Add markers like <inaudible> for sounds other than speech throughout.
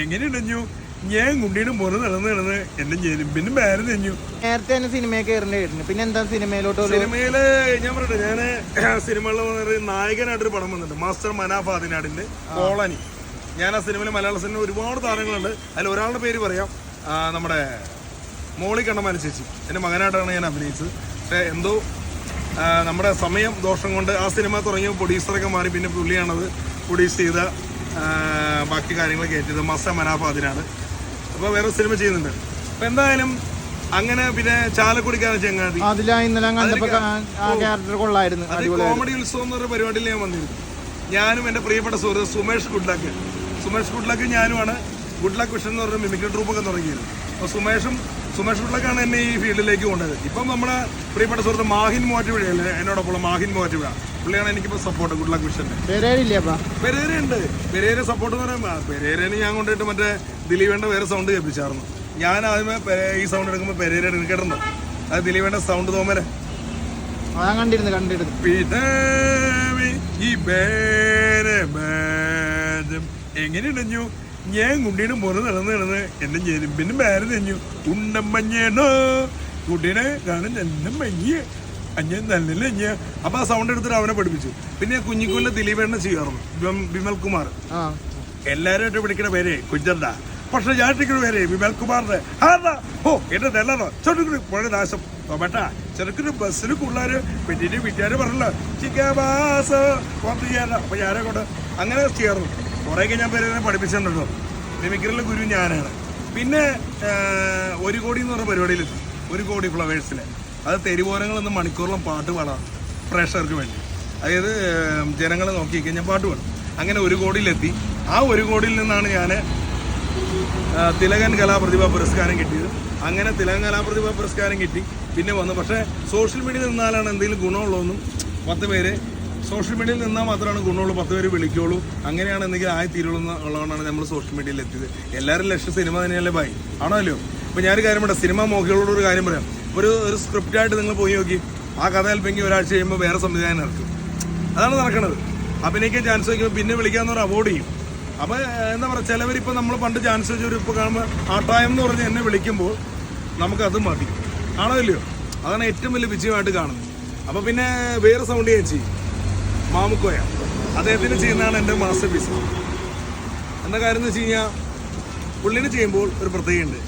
എങ്ങനെയുണ്ടഞ്ഞു ഞാൻ കുട്ടിയുടെ മുറി നടന്ന് നടന്ന് എന്റെ ഞെരുമ്പിനും ബേരെ തെഞ്ഞു നേരത്തെ തന്നെ സിനിമയെ കയറേണ്ടി പിന്നെ എന്താ സിനിമയിലോട്ട് സിനിമയിൽ ഞാൻ പറയട്ടെ ഞാൻ സിനിമകളിൽ നായകനായിട്ടൊരു പടം വന്നിട്ടുണ്ട്. മാസ്റ്റർ മനാഫ് ആദിനാടിന്റെ കോളനി. ഞാൻ ആ സിനിമയിൽ മലയാള സിനിമ ഒരുപാട് താരങ്ങളുണ്ട്. അതിൽ ഒരാളുടെ പേര് പറയാം. നമ്മുടെ മോളി കണ്ണമാന ചേച്ചി. എന്റെ മകനായിട്ടാണ് ഞാൻ അഭിനയിച്ചത്. പക്ഷേ എന്തോ നമ്മുടെ സമയം ദോഷം കൊണ്ട് ആ സിനിമ തുടങ്ങിയ പ്രൊഡ്യൂസറൊക്കെ മാറി. പിന്നെ പുള്ളിയാണത്. പ്രൊഡ്യൂസ് ചെയ്ത ബാക്കി കാര്യങ്ങളൊക്കെ ഏറ്റത് മസ മനാഫാദിനാണ് അപ്പോൾ വേറെ സിനിമ ചെയ്യുന്നുണ്ട്. അപ്പോൾ എന്തായാലും അങ്ങനെ പിന്നെ ചാലക്കുടിക്കാരൻ ചെങ്ങാതി അതിലാ ഇന്നലെ ക്യാരക്ടർ കൊള്ളായിരുന്നു. കോമഡി ഉത്സവം എന്ന് പറഞ്ഞ പരിപാടിയിൽ ഞാൻ വന്നിരുന്നു. ഞാനും എന്റെ പ്രിയപ്പെട്ട സുഹൃത്ത് Sumesh good luck. Sumesh good luck ഞാനുമാണ്. Good luck vision എന്ന് പറഞ്ഞ മിമിക്രി ട്രൂപ്പൊക്കെ തുടങ്ങിയത്. അപ്പോൾ സുമേഷും സുമേഷ് പിള്ളക്കാണ് എന്നെ ഈ ഫീൽഡിലേക്ക് കൊണ്ടത് ഇപ്പം നമ്മുടെ പ്രിയപ്പെട്ട സുഹൃത്ത് മാഹിൻ മോറ്റുപുഴയല്ലേ എന്നോടൊപ്പം മാഹിൻ മൂവാറ്റുപുഴ. പുള്ളിയാണ് എനിക്കിപ്പോൾ സപ്പോർട്ട് ഗുഡ് ലക്ക് വിഷന്റെ പെരേര ഉണ്ട് പെരേര സപ്പോർട്ട് എന്ന് പറയുമ്പോൾ പെരേരന് ഞാൻ കൊണ്ടുപോയിട്ട് മറ്റേ ദിലീപേണ്ട വേറെ സൗണ്ട് കേൾപ്പിച്ചായിരുന്നു. ഞാൻ ആദ്യമേ ഈ സൗണ്ട് എടുക്കുമ്പോൾ പെരേര എടുക്കട്ടുണ്ടോ അത് ദിലീപേണ്ട സൗണ്ട് തോമരെ കണ്ടിരുന്നു കണ്ടിരുന്നു. ഈ ബേരെ ബേദം. എങ്ങനെയുണ്ടഞ്ഞു ഞാൻ കുട്ടീനെ പുറത്ത് നടന്ന് നടന്ന് എന്നെ ഞെരുമ്പിന് മേലെ തെഞ്ഞു. ഉണ്ടമ്മഞ്ഞേണോ കുട്ടീനെ കാണാൻ എന്നെ മഞ്ഞ്. അഞ്ഞ നല്ല അഞ്ഞ. അപ്പൊ ആ സൗണ്ട് എടുത്തിട്ട് അവനെ പഠിപ്പിച്ചു. പിന്നെ കുഞ്ഞിക്കുല്ല ദിലീപേണ്ണ ചെയ്യാറുണ്ട് വിമൽ കുമാർ എല്ലാരും പിടിക്കണ പേര് കുഞ്ചണ്ട. പക്ഷെ ഞാൻ വിളിക്കുന്ന പേര് വിമൽ കുമാറിന്റെ ആടാ ഓ എന്റെ നെല്ലാണോ ചെറുക്കിന് പുഴ നാശം. ബേട്ടാ ചെറുക്കിന് ബസ്സിന് പിള്ളേര് പിന്നീട് വീട്ടുകാർ പറഞ്ഞല്ലോ. ചിക്കാസ് അപ്പൊ ഞാനെ കൊണ്ട് അങ്ങനെ ചെയ്യാറുണ്ട് കുറേയൊക്കെ ഞാൻ പേര് പഠിപ്പിച്ചിട്ടുണ്ടല്ലോ. മിമിക്രിയിലെ ഗുരു ഞാനാണ്. പിന്നെ ഒരു കോടി എന്ന് പറഞ്ഞ പരിപാടിയിലെത്തി ഒരു കോടി ഫ്ലവേഴ്സിലെ അത് തെരുവോരങ്ങൾ എന്ന മണിക്കൂറിലും പാട്ട് പാടാം പ്രേക്ഷകർക്ക് വേണ്ടി. അതായത് ജനങ്ങളെ നോക്കി കഴിഞ്ഞാൽ പാട്ട് പാടും. അങ്ങനെ ഒരു കോടിയിലെത്തി. ആ ഒരു കോടിയിൽ നിന്നാണ് ഞാൻ തിലകൻ കലാപ്രതിഭ പുരസ്കാരം കിട്ടിയത്. അങ്ങനെ തിലകൻ കലാപ്രതിഭ പുരസ്കാരം കിട്ടി. പിന്നെ വന്നു. പക്ഷേ സോഷ്യൽ മീഡിയയിൽ നിന്നാലാണ് എന്തെങ്കിലും ഗുണമുള്ളതെന്നും പത്ത് പേര് സോഷ്യൽ മീഡിയയിൽ നിന്നാൽ മാത്രമാണ് ഗുണമുള്ളൂ പത്ത് പേര് വിളിക്കുള്ളൂ. എന്തെങ്കിലും ആയി തീരുള്ളൂ എന്നുള്ളതുകൊണ്ടാണ് നമ്മൾ സോഷ്യൽ മീഡിയയിൽ എത്തിയത്. എല്ലാവരും ലക്ഷ്യം സിനിമ തന്നെയല്ലേ ബായി ആണല്ലോ? അപ്പോൾ ഞാനൊരു കാര്യം പറയാം സിനിമ മോഹികളോട് ഒരു കാര്യം പറയാം. ഒരു ഒരു സ്ക്രിപ്റ്റായിട്ട് നിങ്ങൾ പോയി നോക്കി ആ കഥ അല്പെങ്കിൽ ഒരാഴ്ച കഴിയുമ്പോൾ വേറെ സംവിധാനം ഇറക്കും. അതാണ് നടക്കുന്നത് അഭിനയിക്കാൻ ചാൻസ് വയ്ക്കുമ്പോൾ പിന്നെ വിളിക്കാന്ന് പറഞ്ഞാൽ അവോയ്ഡ് ചെയ്യും. അപ്പോൾ എന്താ പറയുക ചിലവരിപ്പോൾ നമ്മൾ പണ്ട് ചാൻസ് വെച്ചൊരു ഇപ്പോൾ കാണുമ്പോൾ ടൈം എന്ന് പറഞ്ഞ് എന്നെ വിളിക്കുമ്പോൾ നമുക്കത് മതി. ആണോ ഇല്ലയോ? അതാണ് ഏറ്റവും വലിയ വിജയമായിട്ട് കാണുന്നത്. അപ്പോൾ പിന്നെ വേറെ സൗണ്ട് ചെയ്യാൻ ചെയ്യും. മാമുക്കോയ. അദ്ദേഹത്തിന് ചെയ്യുന്നതാണ് എന്റെ മാസ്റ്റർ പീസ് എന്താ കാര്യം എന്ന് വെച്ച് കഴിഞ്ഞാൽ പുള്ളിനെ ചെയ്യുമ്പോൾ ഒരു പ്രത്യേകതയുണ്ട്.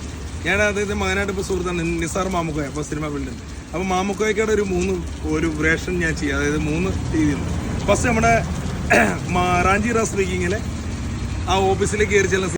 ഞാൻ അദ്ദേഹത്തെ മകനായിട്ട് ഇപ്പോൾ സുഹൃത്താണ് നിസാർ മാമുക്കോയ അപ്പോൾ സിനിമ ഫീൽഡിൽ അപ്പോൾ മാമുക്കോയ്ക്കയുടെ ഒരു മൂന്ന് ഒരു വേഷൻ ഞാൻ ചെയ്യും. അതായത് മൂന്ന് രീതിയിൽ ഫസ്റ്റ് നമ്മുടെ <clears throat> റാഞ്ചി റാസ് സ്പീക്കിങ്ങിലെ ആ ഓഫീസിലേക്ക് കയറി ചെല്ലുന്ന